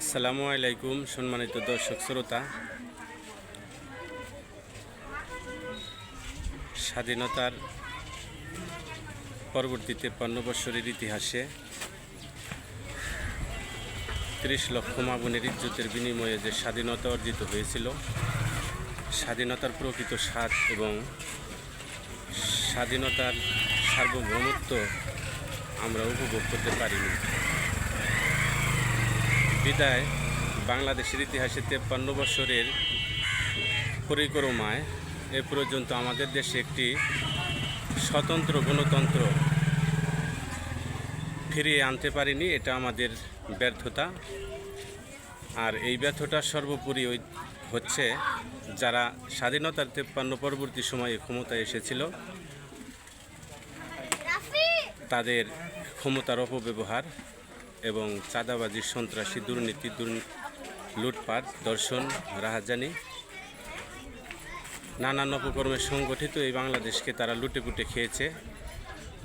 আসসালামু আলাইকুম, সম্মানিত দর্শক শ্রোতা। স্বাধীনতার পরবর্তীতে পণ্য বৎসরের ইতিহাসে ত্রিশ লক্ষ মাবনের ইজ্জতের বিনিময়ে যে স্বাধীনতা অর্জিত হয়েছিল, স্বাধীনতার প্রকৃত স্বাদ এবং স্বাধীনতার সার্বভৌমত্ব আমরা উপভোগ করতে পারিনি। বিদায়। বাংলাদেশের ইতিহাসে তেপ্পান্ন বছরের পরিক্রমায় এ পর্যন্ত আমাদের দেশে একটি স্বতন্ত্র গণতন্ত্র ফিরিয়ে আনতে পারিনি, এটা আমাদের ব্যর্থতা। আর এই ব্যর্থতা সর্বোপরি ওই হচ্ছে যারা স্বাধীনতার তেপ্পান্ন পরবর্তী সময়ে ক্ষমতায় এসেছিল, তাদের ক্ষমতার অপব্যবহার এবং চাঁদাবাজি, সন্ত্রাসী, দুর্নীতি দুর্নী লুটপাট, দর্শন, রাহাজানি, নানান অপকর্মে সংগঠিত এই বাংলাদেশকে তারা লুটে পুটে খেয়েছে।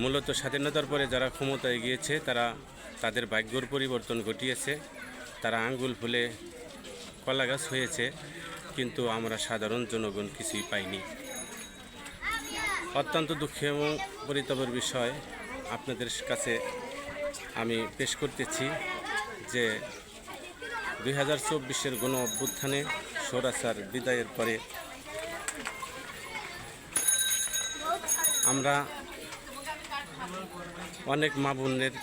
মূলত স্বাধীনতার পরে যারা ক্ষমতায় গিয়েছে, তারা তাদের ভাগ্যর পরিবর্তন ঘটিয়েছে। তারা আঙ্গুল ফুলে কলা গাছ হয়েছে, কিন্তু আমরা সাধারণ জনগণ কিছুই পাইনি। অত্যন্ত দুঃখ এবং পরিতাপের বিষয়, আপনাদের কাছে আমি পেশ করতেছি যে দুই হাজার চব্বিশের গণ অভ্যুত্থানে সৌরাচার বিদায়ের পরে আমরা অনেক মা বোনের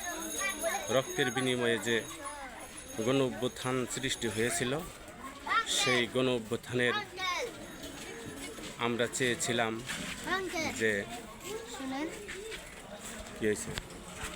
রক্তের বিনিময়ে যে গণ অভ্যুত্থান সৃষ্টি হয়েছিল সেই গণ অভ্যুত্থানের আমরা চেয়েছিলাম যে কী হয়েছে?